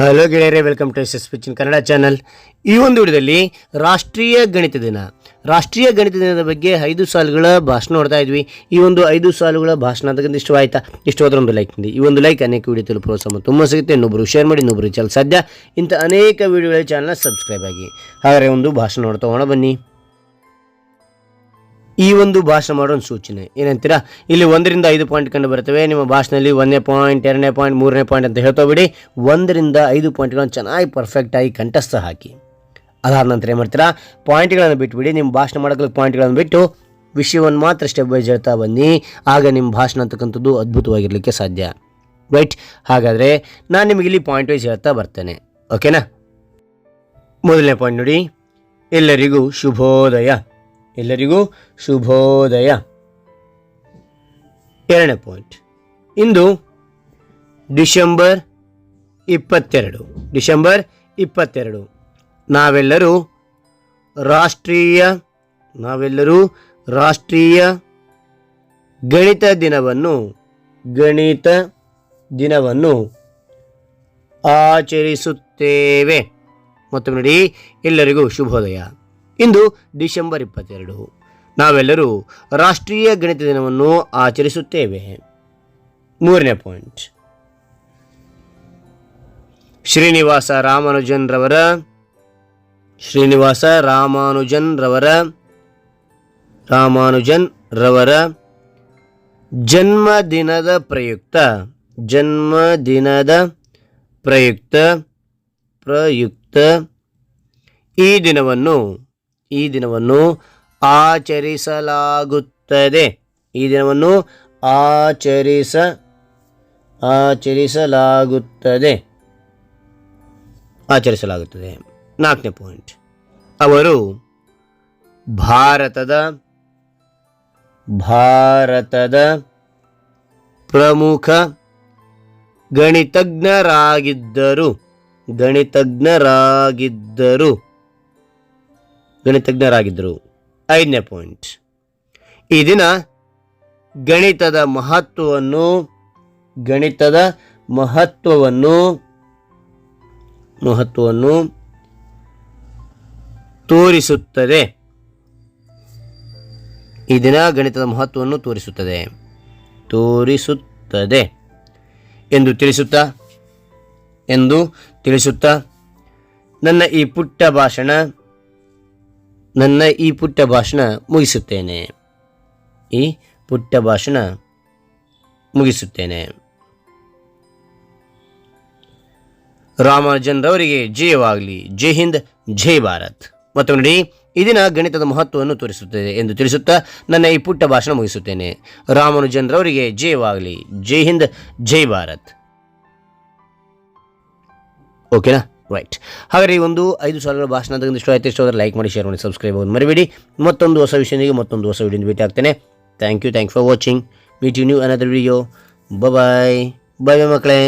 Hello ಗೆಳೆಯರೇ welcome to S S Kannada channel ಈ ಒಂದು ವಿಡಿಯೋದಲ್ಲಿ ರಾಷ್ಟ್ರೀಯ ಗಣಿತ ದಿನ. ರಾಷ್ಟ್ರೀಯ ಗಣಿತ ದಿನದ ಬಗ್ಗೆ ಐದು ಸಾಲುಗಳ ಭಾಷಣ ನೋಡ್ತಾ ಇದ್ವಿ. ಈ ಒಂದು ಐದು ಸಾಲುಗಳ ಭಾಷಣ ಅದಕ್ಕಿಂತ ಇಷ್ಟವಾಯ್ತಾ? ಇಷ್ಟವಾದ್ರೆ ಒಂದು ಲೈಕ್ ನೀಡಿ ಈ ಒಂದು ಲೈಕ್ ಅನೇಕ ವಿಡಿಯೋ ಪ್ರೋತ್ಸಾಹ ತುಂಬ ಸಿಗುತ್ತೆ. ಇನ್ನೊಬ್ಬರು ಶೇರ್ ಮಾಡಿ ಇನ್ನೊಬ್ಬರು ಚಾನಲ್ ಸಾಧ್ಯ. ಇಂಥ ಅನೇಕ ವಿಡಿಯೋಗಳ ಚಾನಲ್ನ ಸಬ್ಸ್ಕ್ರೈಬ್ ಆಗಿ. ಹಾಗಾದರೆ ಒಂದು ಭಾಷಣ ನೋಡ್ತಾ ಹೋಗೋಣ ಬನ್ನಿ. ಈ ಒಂದು ಭಾಷಣ ಮಾಡೋ ಸೂಚನೆ. ಏನಂತೀರಾ? ಇಲ್ಲಿ ಒಂದರಿಂದ ಐದು ಪಾಯಿಂಟ್ ಕಂಡು ಬರ್ತವೆ. ನಿಮ್ಮ ಭಾಷಣದಲ್ಲಿ ಒಂದನೇ ಪಾಯಿಂಟ್ ಎರಡನೇ ಪಾಯಿಂಟ್ ಮೂರನೇ ಪಾಯಿಂಟ್ ಅಂತ ಹೇಳ್ತೋಬಿಡಿ ಒಂದರಿಂದ ಐದು ಪಾಯಿಂಟ್ಗಳನ್ನು ಚೆನ್ನಾಗಿ ಪರ್ಫೆಕ್ಟಾಗಿ ಕಂಠಸ್ಥ ಹಾಕಿ. ಅದಾದ ನಂತರ ಏನು ಮಾಡ್ತೀರಾ? ಪಾಯಿಂಟ್ಗಳನ್ನು ಬಿಟ್ಬಿಡಿ. ನಿಮ್ಮ ಭಾಷಣ ಮಾಡೋಕ್ಕೆ ಪಾಯಿಂಟ್ಗಳನ್ನು ಬಿಟ್ಟು ವಿಷಯವನ್ನು ಮಾತ್ರ ಸ್ಟೆಪ್ ವೈಸ್ ಹೇಳ್ತಾ ಬನ್ನಿ. ಆಗ ನಿಮ್ಮ ಭಾಷಣ ಅಂತಕ್ಕಂಥದ್ದು ಅದ್ಭುತವಾಗಿರಲಿಕ್ಕೆ ಸಾಧ್ಯ. ರೈಟ್ ಹಾಗಾದರೆ ನಾನು ನಿಮಗೆ ಇಲ್ಲಿ ಪಾಯಿಂಟ್ ವೈಸ್ ಹೇಳ್ತಾ ಬರ್ತೇನೆ. ಓಕೆನಾ ಮೊದಲನೇ ಪಾಯಿಂಟ್ ನೋಡಿ. ಎಲ್ಲರಿಗೂ ಶುಭೋದಯ. ಎಲ್ಲರಿಗೂ ಶುಭೋದಯ. ಎರಡನೇ ಪಾಯಿಂಟ್ ಇಂದು ಡಿಸೆಂಬರ್ ಇಪ್ಪತ್ತೆರಡು. ಡಿಸೆಂಬರ್ ಇಪ್ಪತ್ತೆರಡು. ನಾವೆಲ್ಲರೂ ರಾಷ್ಟ್ರೀಯ ನಾವೆಲ್ಲರೂ ರಾಷ್ಟ್ರೀಯ ಗಣಿತ ದಿನವನ್ನು ಗಣಿತ ದಿನವನ್ನು ಆಚರಿಸುತ್ತೇವೆ. ಮತ್ತು ನೋಡಿ, ಎಲ್ಲರಿಗೂ ಶುಭೋದಯ. ಇಂದು ಡಿಸೆಂಬರ್ ಇಪ್ಪತ್ತೆರಡು. ನಾವೆಲ್ಲರೂ ರಾಷ್ಟ್ರೀಯ ಗಣಿತ ದಿನವನ್ನು ಆಚರಿಸುತ್ತೇವೆ. ಮೂರನೇ ಪಾಯಿಂಟ್. ಶ್ರೀನಿವಾಸ ರಾಮಾನುಜನ್ ರವರ ಶ್ರೀನಿವಾಸ ರಾಮಾನುಜನ್ ರವರ ರಾಮಾನುಜನ್ ರವರ ಜನ್ಮದಿನದ ಪ್ರಯುಕ್ತ ಜನ್ಮದಿನದ ಪ್ರಯುಕ್ತ ಪ್ರಯುಕ್ತ ಈ ದಿನವನ್ನು ಈ ದಿನವನ್ನು ಆಚರಿಸಲಾಗುತ್ತದೆ. ಈ ದಿನವನ್ನು ಆಚರಿಸ, ಆಚರಿಸಲಾಗುತ್ತದೆ. ಆಚರಿಸಲಾಗುತ್ತದೆ. ನಾಲ್ಕನೇ ಪಾಯಿಂಟ್ ಅವರು ಭಾರತದ ಭಾರತದ ಪ್ರಮುಖ ಗಣಿತಜ್ಞರಾಗಿದ್ದರು. ಗಣಿತಜ್ಞರಾಗಿದ್ದರು. ಗಣಿತಜ್ಞರಾಗಿದ್ದರು. ಐದನೇ ಪಾಯಿಂಟ್. ಈ ದಿನ ಗಣಿತದ ಮಹತ್ವವನ್ನು ಗಣಿತದ ಮಹತ್ವವನ್ನು ಮಹತ್ವವನ್ನು ತೋರಿಸುತ್ತದೆ. ಈ ದಿನ ಗಣಿತದ ಮಹತ್ವವನ್ನು ತೋರಿಸುತ್ತದೆ. ತೋರಿಸುತ್ತದೆ. ಎಂದು ತಿಳಿಸುತ್ತಾ ಎಂದು ತಿಳಿಸುತ್ತಾ, ನನ್ನ ಈ ಪುಟ್ಟ ಭಾಷಣ ನನ್ನ ಈ ಪುಟ್ಟ ಭಾಷಣ ಮುಗಿಸುತ್ತೇನೆ. ಈ ಪುಟ್ಟ ಭಾಷಣ ಮುಗಿಸುತ್ತೇನೆ. ರಾಮಾನುಜನ್ರವರಿಗೆ ಜಯವಾಗಲಿ. ಜೈ ಹಿಂದ್, ಜೈ ಭಾರತ್. ಮತ್ತು ನೋಡಿ ಇದಿನ ದಿನ ಗಣಿತದ ಮಹತ್ವವನ್ನು ತೋರಿಸುತ್ತದೆ ಎಂದು ತಿಳಿಸುತ್ತಾ ನನ್ನ ಈ ಪುಟ್ಟ ಭಾಷಣ ಮುಗಿಸುತ್ತೇನೆ. ರಾಮಾನುಜನ್ ರವರಿಗೆ ಜಯವಾಗಲಿ. ಜೈ ಹಿಂದ್, ಜೈ ಭಾರತ್. ಓಕೆನಾ? ರೈಟ್ ಹಾಗಾದರೆ ಈ ಒಂದು ಐದು ಸಾವಿರ ಭಾಷಣ ಅದರಿಂದ ಇಷ್ಟ ಆಯ್ತು. ಲೈಕ್ ಮಾಡಿ ಶೇರ್ ಮಾಡಿ ಸಬ್ಸ್ಕ್ರೈಬ್ ಆಗೋದು ಮರಿಬೇಡಿ. ಮತ್ತೊಂದು ಹೊಸ ವಿಷಯನಿಗೆ ಮತ್ತೊಂದು ಹೊಸ ವಿಡಿಯೋ ಭೇಟಿ ಆಗ್ತೇನೆ. Thank you thank for watching meet you new another video bye bye ಮಕ್ಕಳೇ.